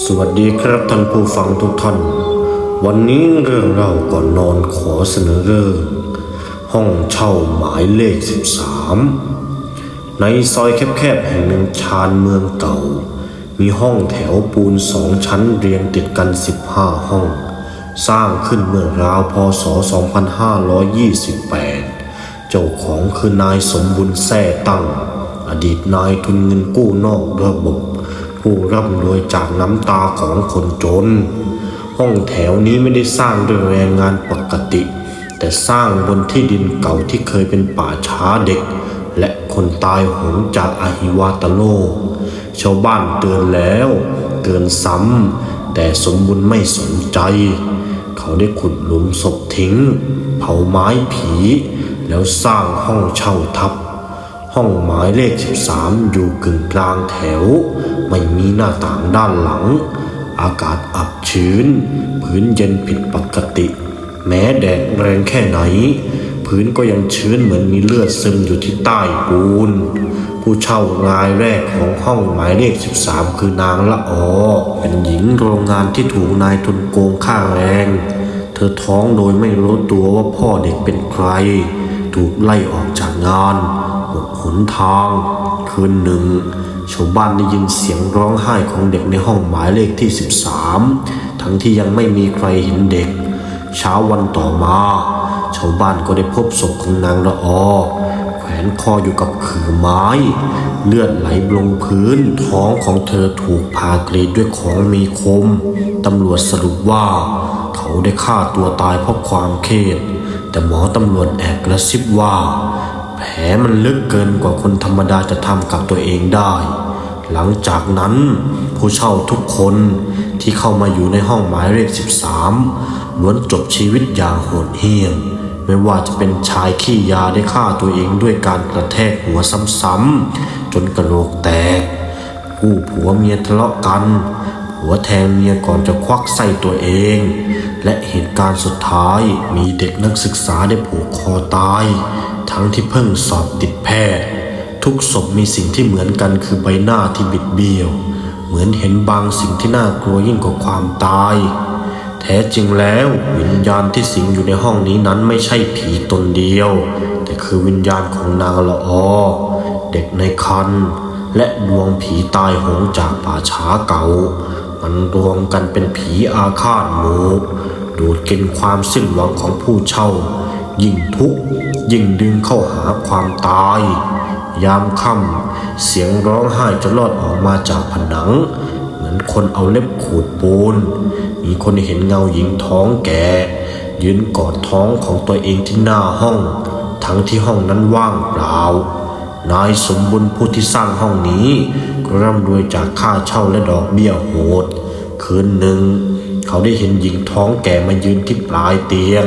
สวัสดีครับท่านผู้ฟังทุกท่าน วันนี้เรื่องเราก่อนนอนขอเสนอเรื่องห้องเช่าหมายเลข 13 ในซอยแคบๆแห่งหนึ่งชานเมืองเก่า มีห้องแถวปูนสองชั้นเรียงติดกัน 15 ห้อง สร้างขึ้นเมื่อราวพศ 2528 เจ้าของคือนายสมบุญแท่ตั้ง อดีตนายทุนเงินกู้นอกระบบ ผู้ร่ำรวยจากน้ำตาของคนจน ห้องแถวนี้ไม่ได้สร้างด้วยแรงงานปกติ แต่สร้างบนที่ดินเก่าที่เคยเป็นป่าช้าเด็ก และคนตายหงจากอาหิวาตโลกชาวบ้านเตือนแล้วเตือนซ้ำแต่สมบุญไม่สนใจ เขาได้ขุดหลุมศพทิ้ง เผาไม้ผี แล้วสร้างห้องเช่าทับ ห้องหมายเลข 13 อยู่กึ่งกลางแถว ไม่มีหน้าต่างด้านหลัง อากาศอับชื้น พื้นเย็นผิดปกติ แม้แดดแรงแค่ไหน พื้นก็ยังชื้นเหมือนมีเลือดซึมอยู่ที่ใต้ปูน ผู้เช่ารายแรกของห้องหมายเลข 13 คือนางละออเป็นหญิงโรงงานที่ถูกนายทุนโกงค่าแรงเธอท้องโดยไม่รู้ตัวว่าพ่อเด็กเป็นใคร ถูกไล่ออกจากงาน หนทาง คืนหนึ่งชาวบ้านได้ยินเสียงร้องไห้ของเด็กในห้องหมายเลขที่ 13 ทั้งที่ยังไม่มีใครเห็นเด็ก เช้าวันต่อมา ชาวบ้านก็ได้พบศพของนางละออแขวนคออยู่กับขื่อไม้ เลือดไหลลงพื้นท้องของเธอถูกผ่ากรีดด้วยของมีคม ตำรวจสรุปว่า เขาได้ฆ่าตัวตายเพราะความเครียดแต่หมอตำรวจแอบกระซิบว่า ผลมันลึกเกินกว่าคนธรรมดาจะทำกับตัวเองได้ หลังจากนั้นผู้เช่าทุกคนที่เข้ามาอยู่ในห้องหมายเลข 13ล้วนจบชีวิตอย่างโหดเหี้ยมไม่ว่าจะเป็นชายขี้ยาได้ฆ่าตัวเองด้วยการกระแทกหัวซ้ำๆจนกระโหลกแตกคู่ผัวเมียทะเลาะกัน ผัวแทงเมียก่อนจะควักไส้ตัวเอง และเหตุการณ์สุดท้ายมีเด็กนักศึกษาได้ผูกคอตาย ทั้งที่เพิ่งสอบติดแพทย์ ทุกศพมีสิ่งที่เหมือนกันคือใบหน้าที่บิดเบี้ยว เหมือนเห็นบางสิ่งที่น่ากลัวยิ่งกว่าความตาย แท้จริงแล้ววิญญาณที่สิงอยู่ในห้องนี้นั้นไม่ใช่ผีตนเดียว แต่คือวิญญาณของนางละออเด็กในคันและดวงผีตายหงจากป่าช้าเก่า มันรวมกันเป็นผีอาฆาตหมูดูดกินความสิ้นหวังของผู้เช่า ยิ่งทุกข์ ยิ่งดึงเข้าหาความตาย ยามค่ำเสียงร้องไห้จะลอดออกมาจากผนัง เหมือนคนเอาเล็บขูดปูน มีคนเห็นเงาหญิงท้องแก่ ยืนกอดท้องของตัวเองที่หน้าห้อง ทั้งที่ห้องนั้นว่างเปล่านายสมบุญผู้ที่สร้างห้องนี้กร่ำรวยจากค่าเช่าและดอกเบี้ยโหด คืนหนึ่ง เขาได้เห็นหญิงท้องแก่มายืนที่ปลายเตียง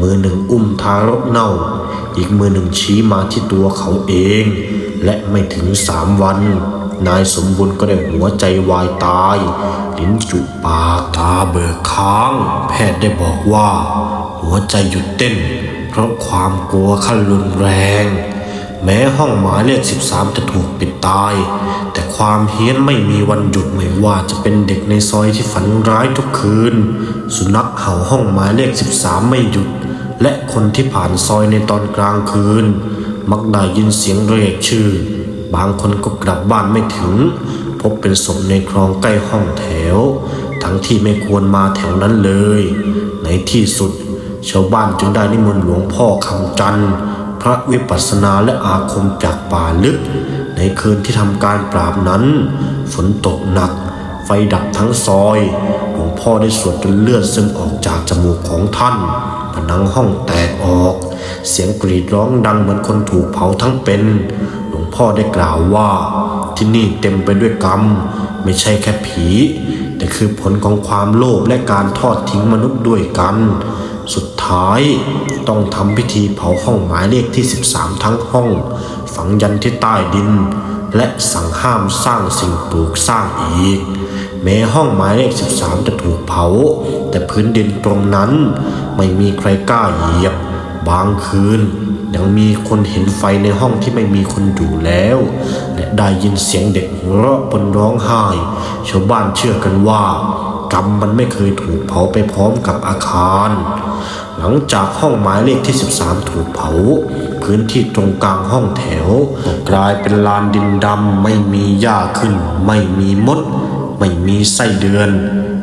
มือหนึ่งอุ้มทารกเน่า อีกมือหนึ่งชี้มาที่ตัวเขาเอง และไม่ถึงสามวัน นายสมบุญก็ได้หัวใจวายตาย ลิ้นจุปากตาเบิกค้าง แพทย์ได้บอกว่า หัวใจหยุดเต้น เพราะความกลัวขั้นรุนแรง แม้ห้องหมายเลข13 จะถูกปิดตาย แต่ความเฮี้ยนไม่มีวันหยุดไม่ว่าจะเป็นเด็กในซอยที่ฝันร้ายทุกคืน สุนัขเห่าห้องหมายเลข13 ไม่หยุด และคนที่ผ่านซอยในตอนกลางคืน มักได้ยินเสียงเรียกชื่อ บางคนก็กลับบ้านไม่ถึง พบเป็นศพในคลองใกล้ห้องแถว ทั้งที่ไม่ควรมาแถวนั้นเลย ในที่สุด ชาวบ้านจึงได้นิมนต์หลวงพ่อคำจันทร์พระวิปัสสนาและอาคมจากป่าลึก ในคืนที่ทำการปราบนั้น ฝนตกหนัก ไฟดับทั้งซอย หลวงพ่อได้สวดจนเลือดซึมออกจากจมูกของท่าน ผนังห้องแตกออก เสียงกรีดร้องดังเหมือนคนถูกเผาทั้งเป็น หลวงพ่อได้กล่าวว่า ที่นี่เต็มไปด้วยกรรม ไม่ใช่แค่ผี แต่คือผลของความโลภและการทอดทิ้งมนุษย์ด้วยกัน สุดท้ายต้องทำพิธีเผาห้องหมายเลขที่ 13 ทั้งห้อง ฝังยันที่ใต้ดิน และสั่งห้ามสร้างสิ่งปลูกสร้างอีก แม้ห้องหมายเลข 13 จะถูกเผา แต่พื้นดินตรงนั้นไม่มีใครกล้าเหยียบ บางคืน ยังมีคนเห็นไฟในห้องที่ไม่มีคนอยู่แล้ว และได้ยินเสียงเด็กหัวเราะบนร้องไห้ ชาวบ้านเชื่อกันว่ากรรมมันไม่เคยถูกเผาไปพร้อมกับอาคาร หลังจากห้องหมายเลขที่ 13 ถูกเผา พื้นที่ตรงกลางห้องแถวก็กลายเป็นลานดินดำไม่มีหญ้าขึ้น ไม่มีมด ไม่มีไส้เดือน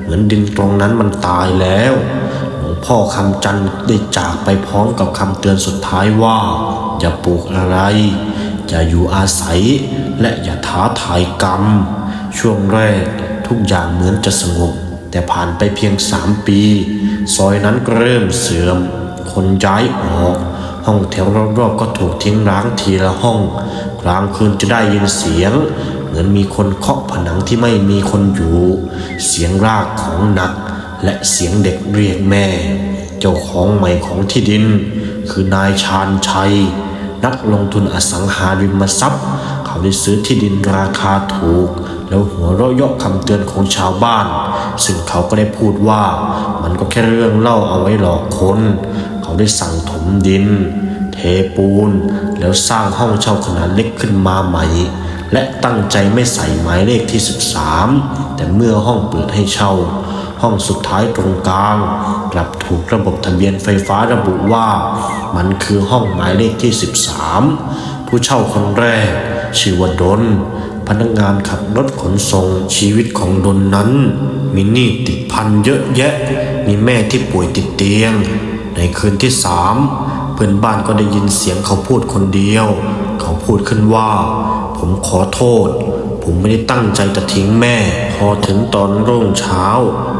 เหมือนดินตรงนั้นมันตายแล้วหลวงพ่อคำจันทร์ได้จากไปพร้อมกับคำเตือนสุดท้ายว่า อย่าปลูกอะไร อย่าอยู่อาศัย และอย่าท้าทายกรรม ช่วงแรกทุกอย่างเหมือนจะสงบ แต่ผ่านไปเพียงสามปี ซอยนั้นเริ่มเสื่อม คนย้ายออก ห้องแถวรอบๆก็ถูกทิ้งร้างทีละห้อง กลางคืนจะได้ยินเสียง มือนมีคนเคาะผนังที่ไม่มีคนอยู่ เสียงรากของหนัก และเสียงเด็กเรียกแม่ เจ้าของใหม่ของที่ดิน คือนายชาญชัย นักลงทุนอสังหาริมทรัพย์ เขาได้ซื้อที่ดินราคาถูก แล้วหัวเราะเยาะคำเตือนของชาวบ้าน ซึ่งเขาก็ได้พูดว่า มันก็แค่เรื่องเล่าเอาไว้หลอกคน เขาได้สั่งถมดิน เทปูน แล้วสร้างห้องเช่าขนาดเล็กขึ้นมาใหม่ และตั้งใจไม่ใส่หมายเลขที่ 13 แต่เมื่อห้องเปิดให้เช่า ห้องสุดท้ายตรงกลาง กลับถูกระบบทะเบียนไฟฟ้าระบุว่า มันคือห้องหมายเลขที่ 13 ผู้เช่าคนแรก ชื่อว่าดน พนักงานขับรถขนส่งชีวิตของดนนั้นมีหนี้ติดพันเยอะแยะ มีแม่ที่ป่วยติดเตียง ในคืนที่สามเพื่อนบ้านก็ได้ยินเสียงเขาพูดคนเดียว เขาพูดขึ้นว่า ผมขอโทษ ผมไม่ได้ตั้งใจจะทิ้งแม่ พอถึงตอนรุ่งเช้า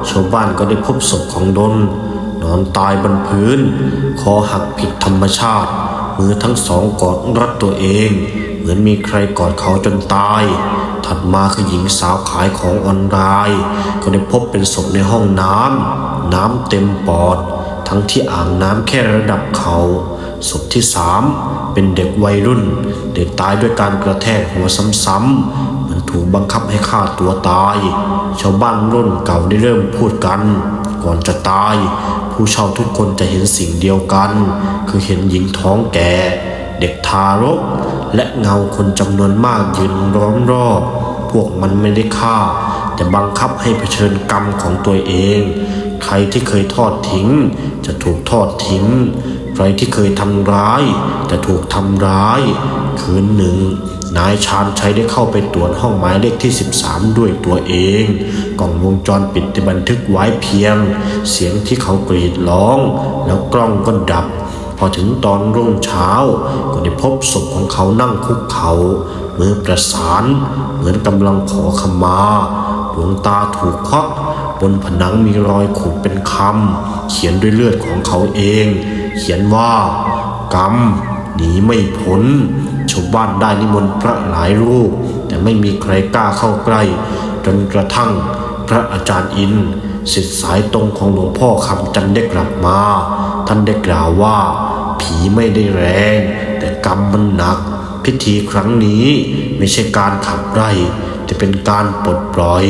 ชาวบ้านก็ได้พบศพของดน นอนตายบนพื้น คอหักผิดธรรมชาติ มือทั้งสองกอดรัดตัวเอง เหมือนมีใครกอดเขาจนตาย ถัดมาคือหญิงสาวขายของออนไลน์ก็ได้พบเป็นศพในห้องน้ำน้ำเต็มปอด ทั้งที่อ่างน้ำแค่ระดับเขาศพที่สาม เป็นเด็กวัยรุ่น เด็กตายด้วยการกระแทกหัวซ้ำๆเหมันถูกบังคับให้ฆ่าตัวตาย ชาวบ้านรุ่นเก่าได้เริ่มพูดกัน ก่อนจะตาย ผู้เช่าทุกคนจะเห็นสิ่งเดียวกัน คือเห็นหญิงท้องแก่ เด็กทารก และเงาคนจำนวนมากยืนล้อมรอบ พวกมันไม่ได้ฆ่า แต่บังคับให้เผชิญกรรมของตัวเอง ใครที่เคยทอดทิ้ง จะถูกทอดทิ้ง ใครที่เคยทำร้ายจะถูกทำร้าย คืนหนึ่ง นายชาญชัยได้เข้าไปตรวจห้องหมายเลขที่ 13 ด้วยตัวเอง กล้องวงจรปิดได้บันทึกไว้เพียง เสียงที่เขากรีดร้อง แล้วกล้องก็ดับ พอถึงตอนรุ่งเช้า ก็ได้พบศพของเขานั่งคุกเขา่ามือประสาน เหมือนกำลังขอขมาดวงตาถูกควักบนผนังมีรอยขูดเป็นคำเขียนด้วยเลือดของเขาเอง เขียนว่า กรรมหนีไม่พ้นชาวบ้านได้นิมนต์พระหลายรูป แต่ไม่มีใครกล้าเข้าใกล้จนกระทั่งพระอาจารย์อินสิทธิสายตรงของหลวงพ่อคำจันได้กลับมา ท่านได้กล่าวว่า ผีไม่ได้แรง แต่กรรมมันหนัก พิธีครั้งนี้ไม่ใช่การขับไล่แต่เป็นการปลดปล่อย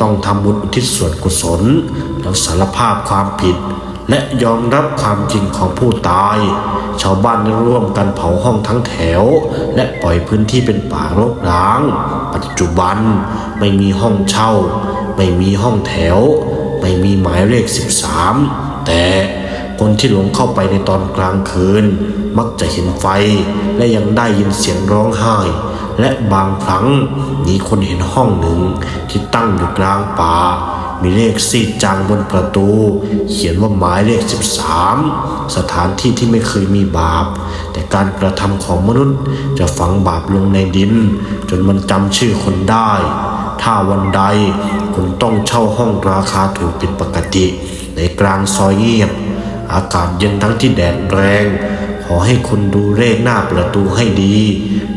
ต้องทำบุญอุทิศส่วนกุศล แล้วสารภาพความผิด และยอมรับความจริงของผู้ตาย ชาวบ้านได้ร่วมกันเผาห้องทั้งแถว และปล่อยพื้นที่เป็นป่ารกร้าง ปัจจุบันไม่มีห้องเช่า ไม่มีห้องแถว ไม่มีหมายเลข 13 แต่คนที่หลงเข้าไปในตอนกลางคืน มักจะเห็นไฟ และยังได้ยินเสียงร้องไห้ และบางครั้งมีคนเห็นห้องหนึ่งที่ตั้งอยู่กลางป่า มีเลขซีดจางบนประตู เขียนว่าหมายเลข 13 สถานที่ที่ไม่เคยมีบาป แต่การกระทำของมนุษย์จะฝังบาปลงในดิน จนมันจำชื่อคนได้ ถ้าวันใดคุณต้องเช่าห้องราคาถูกผิดปกติ ในกลางซอยเงียบ อากาศเย็นทั้งที่แดดแรง ขอให้คุณดูเลขหน้าประตูให้ดี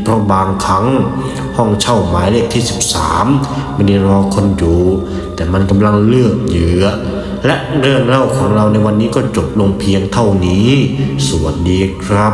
เพราะบางครั้งห้องเช่าหมายเลขที่ 13ไม่ได้รอคนอยู่ แต่มันกำลังเลือกเหยื่อ และเรื่องเล่าของเราในวันนี้ก็จบลงเพียงเท่านี้ สวัสดีครับ